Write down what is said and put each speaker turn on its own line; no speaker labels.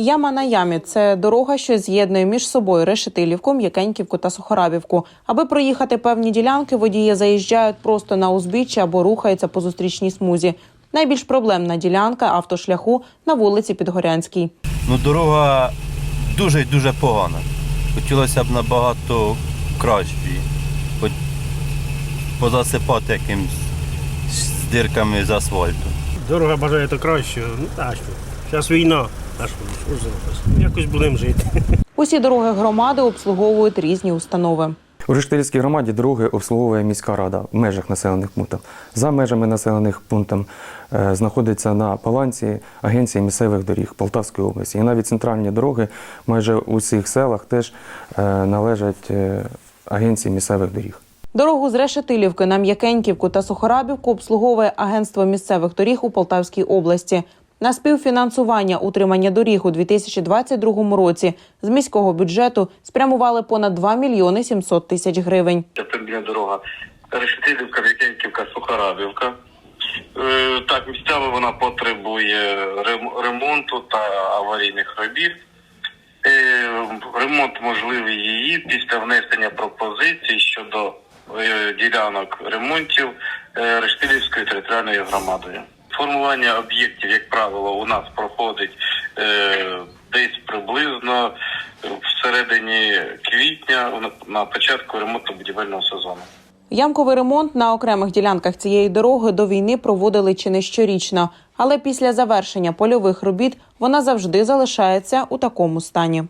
Яма на ямі це дорога, що з'єднує між собою Решетилівку, М'якеньківку та Сухорабівку. Аби проїхати певні ділянки, водії заїжджають просто на узбіччя або рухаються по зустрічній смузі. Найбільш проблемна ділянка автошляху на вулиці Підгорянській.
Ну, дорога дуже дуже погана. Хотілося б набагато кращої. Хоч позасипати якимось з дирками з асфальту.
Дорога бажаєте краще. Ну та що. Зараз війна. А що, що зробиш? Ну, Якось будемо жити.
Усі дороги громади обслуговують різні установи.
У Рештилівській громаді дороги обслуговує міська рада в межах населених пунктів. За межами населених пунктів е, знаходиться на балансі Агенції місцевих доріг Полтавської області. І навіть центральні дороги майже у всіх селах теж е, належать е, Агенції місцевих доріг.
Дорогу з Решетилівки на М'якеньківку та Сухорабівку обслуговує Агентство місцевих доріг у Полтавській області. На співфінансування утримання доріг у 2022 році з міського бюджету спрямували понад 2 мільйони 700 тисяч гривень.
Це дорога Решетилівка, В'якеньківка, Сухоравівка. Е, Так, місцями вона потребує ремонту та аварійних робіт. Е, Ремонт можливий її після внесення пропозицій щодо е, ділянок ремонтів Рештилівською територіальною громадою. Формування об'єктів, як правило, у нас проходить е, десь приблизно всередині квітня на- початку ремонтно-будівельного сезону.
Ямковий ремонт на окремих ділянках цієї дороги до війни проводили чи не щорічно, але після завершення польових робіт вона завжди залишається у такому стані.